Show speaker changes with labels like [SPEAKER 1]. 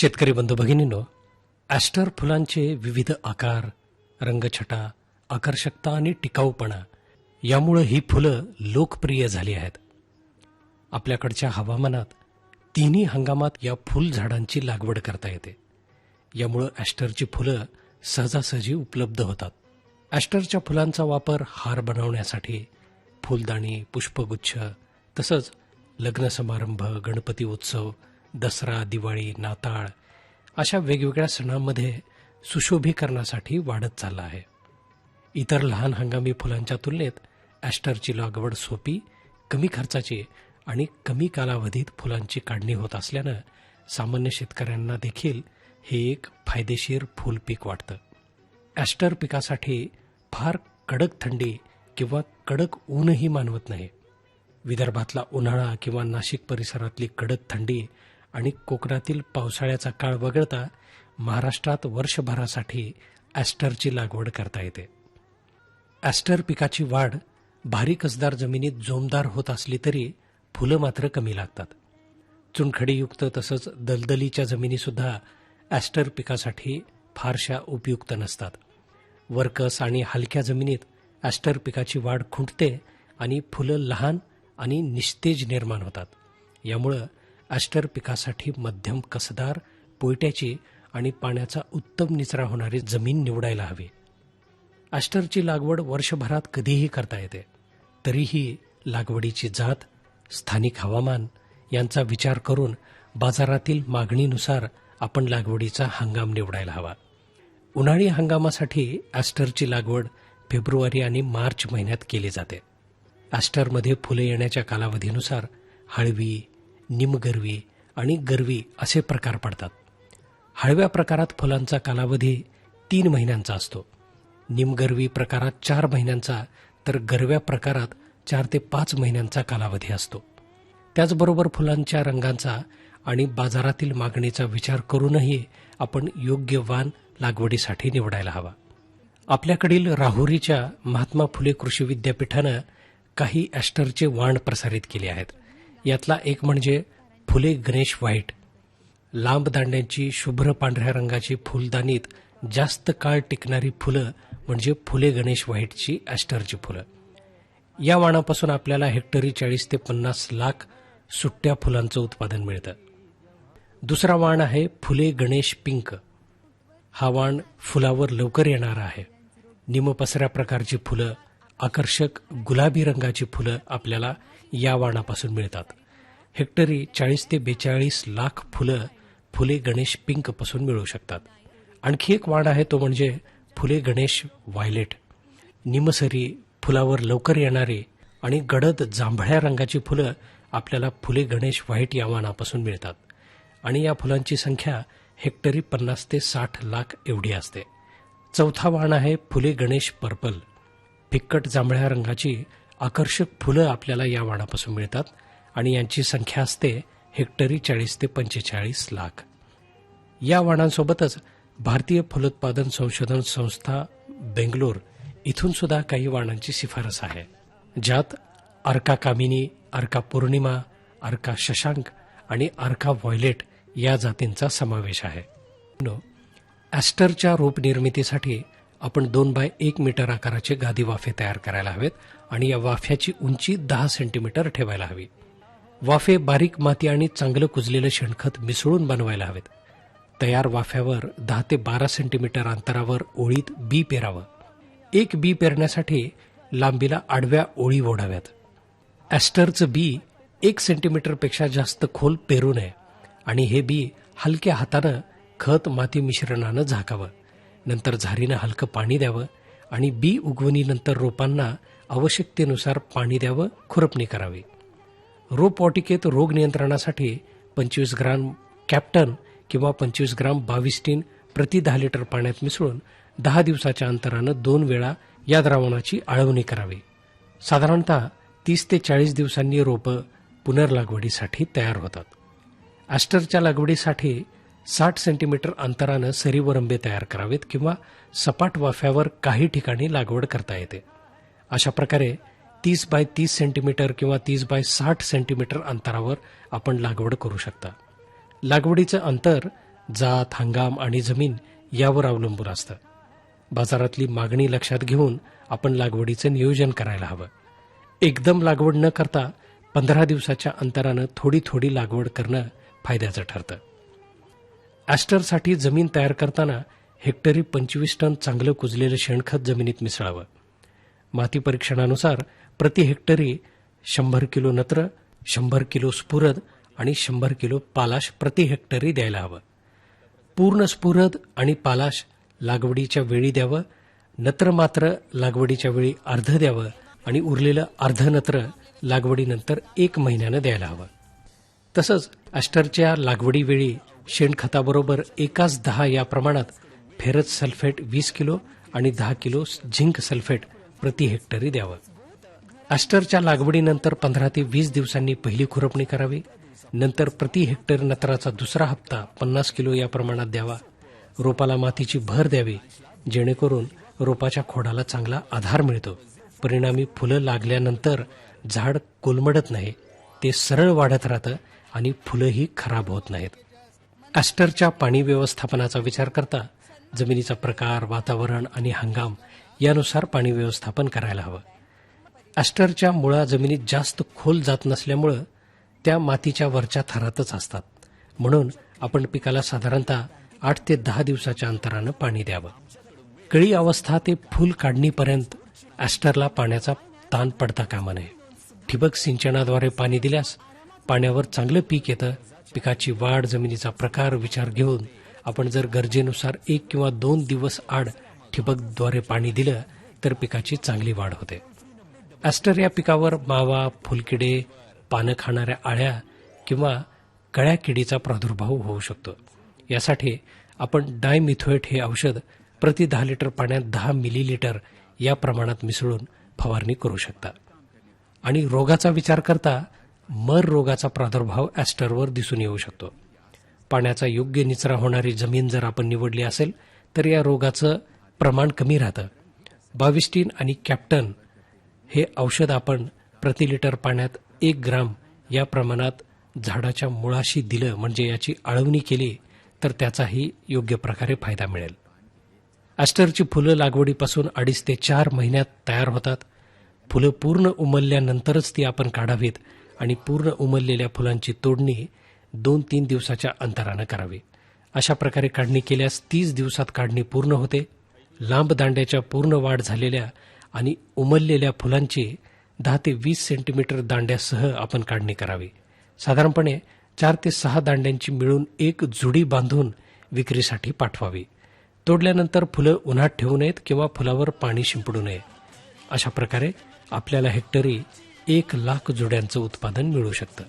[SPEAKER 1] शेतकरी बंधू भगिनीनो ॲस्टर फुलांचे विविध आकार रंगछटा आकर्षकता आणि टिकाऊपणा यामुळं ही फुलं लोकप्रिय झाली आहेत. आपल्याकडच्या हवामानात तिन्ही हंगामात या फुलझाडांची लागवड करता येते. यामुळं ॲस्टरची फुलं सहजासहजी उपलब्ध होतात. ॲस्टरच्या फुलांचा वापर हार बनवण्यासाठी फुलदाणी पुष्पगुच्छ तसंच लग्न समारंभ गणपती उत्सव दसरा दिवाळी नाताळ अशा वेगवेगळ्या सणांमध्ये सुशोभीकरणासाठी वाढत चालला आहे. इतर लहान हंगामी फुलांच्या तुलनेत ॲस्टरची लागवड सोपी कमी खर्चाची आणि कमी कालावधीत फुलांची काढणी होत असल्यानं सामान्य शेतकऱ्यांना देखील हे एक फायदेशीर फूल पीक वाटतं. ॲस्टर पिकासाठी फार कडक थंडी किंवा कडक ऊनही मानवत नाही. विदर्भातला उन्हाळा किंवा नाशिक परिसरातली कडक थंडी आणि कोकणातील पावसाळ्याचा काळ वगळता महाराष्ट्रात वर्षभरासाठी ॲस्टरची लागवड करता येते. ॲस्टर पिकाची वाढ भारी कसदार जमिनीत जोमदार होत असली तरी फुलं मात्र कमी लागतात. चुनखडीयुक्त तसंच दलदलीच्या जमिनीसुद्धा ॲस्टर पिकासाठी फारशा उपयुक्त नसतात. वर्कस आणि हलक्या जमिनीत ॲस्टर पिकाची वाढ खुंटते आणि फुलं लहान आणि निस्तेज निर्माण होतात. यामुळं ॲस्टर पिकासाठी मध्यम कसदार पोयट्याची आणि पाण्याचा उत्तम निचरा होणारी जमीन निवडायला हवी. ॲस्टरची लागवड वर्षभरात कधीही करता येते. तरीही लागवडीची जात स्थानिक हवामान यांचा विचार करून बाजारातील मागणीनुसार आपण लागवडीचा हंगाम निवडायला हवा. उन्हाळी हंगामासाठी ॲस्टरची लागवड फेब्रुवारी आणि मार्च महिन्यात केली जाते. ॲस्टरमध्ये फुले येण्याच्या कालावधीनुसार हळवी निमगर्वी आणि गर्वी असे प्रकार पडतात. हळव्या प्रकारात फुलांचा कालावधी तीन महिन्यांचा असतो. निमगर्वी प्रकारात चार महिन्यांचा तर गरव्या प्रकारात चार ते पाच महिन्यांचा कालावधी असतो. त्याचबरोबर फुलांच्या रंगांचा आणि बाजारातील मागणीचा विचार करूनही आपण योग्य वाण लागवडीसाठी निवडायला हवा. आपल्याकडील राहुरीच्या महात्मा फुले कृषी विद्यापीठानं काही ॲस्टरचे वाण प्रसारित केले आहेत. यातला एक म्हणजे फुले गणेश व्हाईट लांब दांड्यांची शुभ्र पांढऱ्या रंगाची फुलदानीत जास्त काळ टिकणारी फुलं म्हणजे फुले गणेश व्हाईटची ॲस्टरची फुलं. या वाणापासून आपल्याला हेक्टरी चाळीस ते पन्नास लाख सुट्ट्या फुलांचं उत्पादन मिळतं. दुसरा वाण आहे फुले गणेश पिंक. हा वाण फुलावर लवकर येणारा आहे. निमपसऱ्या प्रकारची फुलं आकर्षक गुलाबी रंगाची फुलं आपल्याला या वाणापासून मिळतात. हेक्टरी चाळीस ते बेचाळीस लाख फुलं फुले गणेश पिंकपासून मिळू शकतात. आणखी एक वाण आहे तो म्हणजे फुले गणेश व्हायलेट निमसरी फुलावर लवकर येणारे आणि गडद जांभळ्या रंगाची फुलं आपल्याला फुले गणेश व्हाईट या वाणापासून मिळतात. आणि या फुलांची संख्या हेक्टरी पन्नास ते साठ लाख एवढी असते. चौथा वाण आहे फुले गणेश पर्पल फिक्कट जांभळ्या रंगाची आकर्षक फुलं आपल्याला या वाणापासून मिळतात आणि यांची संख्या असते हेक्टरी चाळीस ते पंचेचाळीस लाख. या वाणांसोबतच भारतीय फलोत्पादन संशोधन संस्था बेंगलोर इथून सुद्धा काही वाणांची शिफारस आहे ज्यात अर्का कामिनी अर्का पौर्णिमा अर्का शशांक आणि अर्का व्हॉयलेट या जातींचा समावेश आहे. ॲस्टरच्या रूपनिर्मितीसाठी आपण दोन बाय एक मीटर आकाराचे गादी वाफे तयार करायला हवेत आणि या वाफ्याची उंची दहा सेंटीमीटर ठेवायला हवी. वाफे बारीक माती आणि चांगलं कुजलेलं शेणखत मिसळून बनवायला हवेत. तयार वाफ्यावर दहा ते बारा सेंटीमीटर अंतरावर ओळीत बी पेरावं. एक बी पेरण्यासाठी लांबीला आडव्या ओळी ओढाव्यात. ॲस्टरचं बी एक सेंटीमीटरपेक्षा जास्त खोल पेरू नये आणि हे बी हलक्या हातानं खत माती मिश्रणानं झाकावं. नंतर झारीनं हलकं पाणी द्यावं आणि बी उगवणीनंतर रोपांना आवश्यकतेनुसार पाणी द्यावं खुरपणी करावी. रोपवाटिकेत रोग नियंत्रणासाठी पंचवीस ग्राम कॅप्टन किंवा पंचवीस ग्राम बाविस्टीन प्रति दहा लिटर पाण्यात मिसळून दहा दिवसाच्या अंतरानं दोन वेळा या द्रावणाची आळवणी करावी. साधारणतः तीस ते चाळीस दिवसांनी रोपं पुनर्लागवडीसाठी तयार होतात. ॲस्टरच्या लागवडीसाठी साठ सेंटीमीटर अंतरानं सरीवरंबे तयार करावेत किंवा सपाट वाफ्यावर काही ठिकाणी लागवड करता येते. अशा प्रकारे तीस बाय तीस सेंटीमीटर किंवा तीस बाय साठ सेंटीमीटर अंतरावर आपण लागवड करू शकता. लागवडीचं अंतर जात हंगाम आणि जमीन यावर अवलंबून असतं. बाजारातली मागणी लक्षात घेऊन आपण लागवडीचं नियोजन करायला हवं. एकदम लागवड न करता पंधरा दिवसाच्या अंतरानं थोडी थोडी लागवड करणं फायद्याचं ठरतं. ॲस्टरसाठी जमीन तयार करताना हेक्टरी पंचवीस टन चांगलं कुजलेलं शेणखत जमिनीत मिसळावं. माती परीक्षणानुसार प्रति हेक्टरी शंभर किलो नत्र शंभर किलो स्फुरद आणि शंभर किलो पालाश प्रति हेक्टरी द्यायला हवं. पूर्ण स्फुरद आणि पालाश लागवडीच्या वेळी द्यावं नत्र मात्र लागवडीच्या वेळी अर्ध द्यावं आणि उरलेलं अर्ध नत्र लागवडीनंतर एक महिन्यानं द्यायला हवं. तसंच अष्टरच्या लागवडीवेळी शेणखताबरोबर एकाच दहा या प्रमाणात फेरत सल्फेट वीस किलो आणि दहा किलो झिंक सल्फेट प्रति हेक्टरी द्यावं. अष्टरच्या लागवडीनंतर पंधरा ते वीस दिवसांनी पहिली खुरपणी करावी. नंतर प्रति हेक्टर नत्राचा दुसरा हप्ता पन्नास किलो या प्रमाणात द्यावा. रोपाला मातीची भर द्यावी जेणेकरून रोपाच्या खोडाला चांगला आधार मिळतो. परिणामी फुलं लागल्यानंतर झाड कोलमडत नाही ते सरळ वाढत राहतं आणि फुलंही खराब होत नाहीत. ॲस्टरच्या पाणी व्यवस्थापनाचा विचार करता जमिनीचा प्रकार वातावरण आणि हंगाम यानुसार पाणी व्यवस्थापन करायला हवं. ॲस्टरच्या मुळा जमिनीत जास्त खोल जात नसल्यामुळं त्या मातीच्या वरच्या थरातच असतात. म्हणून आपण पिकाला साधारणतः आठ ते दहा दिवसाच्या अंतरानं पाणी द्यावं. कळी अवस्था ते फूल काढणीपर्यंत ॲस्टरला पाण्याचा ताण पडता कामा नये. ठिबक सिंचनाद्वारे पाणी दिल्यास पाण्यावर चांगलं पीक येतं पिकाची वाढ जमिनीचा प्रकार विचार घेऊन आपण जर गरजेनुसार एक किंवा दोन दिवस आड ठिबकद्वारे पाणी दिलं तर पिकाची चांगली वाढ होते. ॲस्टर या पिकावर मावा फुलकिडे पानं खाणाऱ्या आळ्या किंवा कळ्या किडीचा प्रादुर्भाव होऊ शकतो. यासाठी आपण डायमिथोएट हे औषध प्रति दहा लिटर पाण्यात दहा मिलीलिटर या प्रमाणात मिसळून फवारणी करू शकता. आणि रोगाचा विचार करता मर रोगाचा प्रादुर्भाव ॲस्टरवर दिसून येऊ शकतो. पाण्याचा योग्य निचरा होणारी जमीन जर आपण निवडली असेल तर या रोगाचं प्रमाण कमी राहतं. बाविस्टीन आणि कॅप्टन हे औषध आपण प्रति लिटर पाण्यात एक ग्राम या प्रमाणात झाडाच्या मुळाशी दिलं म्हणजे याची आळवणी केली तर त्याचाही योग्य प्रकारे फायदा मिळेल. ॲस्टरची फुलं लागवडीपासून अडीच ते चार महिन्यात तयार होतात. फुलं पूर्ण उमलल्यानंतरच ती आपण काढावीत आणि पूर्ण उमललेल्या फुलांची तोडणी दोन तीन दिवसाच्या अंतरानं करावी. अशा प्रकारे काढणी केल्यास तीस दिवसात काढणी पूर्ण होते. लांब दांड्याच्या पूर्ण वाढ झालेल्या आणि उमललेल्या फुलांची दहा ते वीस सेंटीमीटर दांड्यासह आपण काढणी करावी. साधारणपणे चार ते सहा दांड्यांची मिळून एक जुडी बांधून विक्रीसाठी पाठवावी. तोडल्यानंतर फुलं उन्हात ठेवू नयेत किंवा फुलावर पाणी शिंपडू नये. अशा प्रकारे आपल्याला हेक्टरी एक लाख जोड्यांचं उत्पादन मिळू शकतं.